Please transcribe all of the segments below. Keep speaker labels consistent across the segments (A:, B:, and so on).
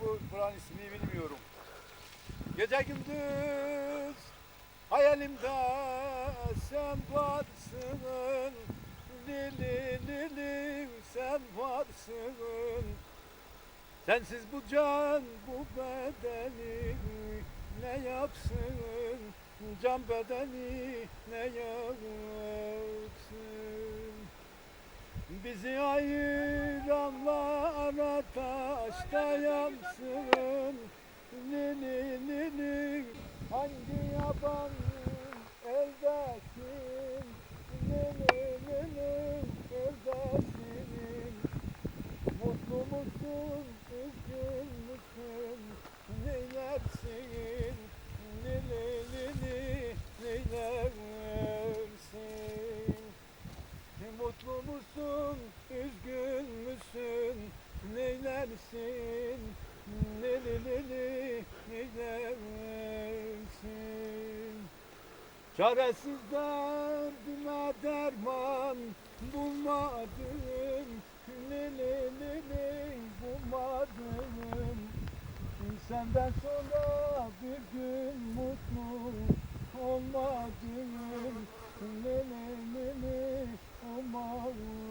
A: Bu buranın ismini bilmiyorum. Gece gündüz hayalimde sen varsın. Lili lili sen varsın. Sensiz bu can bu bedeni ne yapsın? Can bedeni ne yapsın? Bizi ayıranlara taşta yansın. Lili lili hangi yaban eldesin? Lili lili eldesin. Mutlu musun, üzgün müsün, neylersin? Lili lili neylersin? Mutlu musun, üzgün müsün, Çaresiz derdime derman bulmadım. Lili lili bulmadım. Senden sonra bir gün mutlu olmadım. Lili lili olmadım.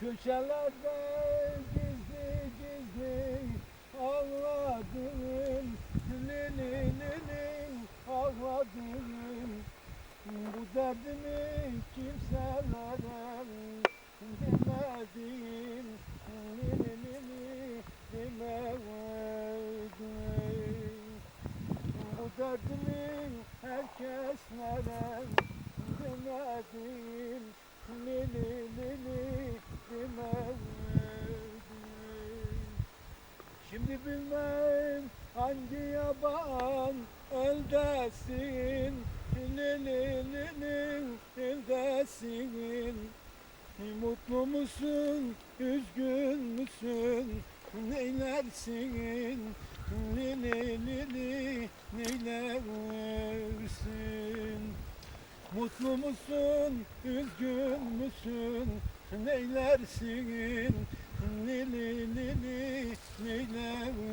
A: Köşelerde gizli gizli ağladım Lili lili ağladım Bu derdimi kimselere Lili lili demedim Bu derdimi herkeslere demedim Lili lili demedim Şimdi bilmem hangi yaban eldesin Eldesin Mutlu musun, üzgün müsün, neylersin? Lili lili neylersin? Mutlu musun, üzgün müsün, neylersin? Lili lili neylersin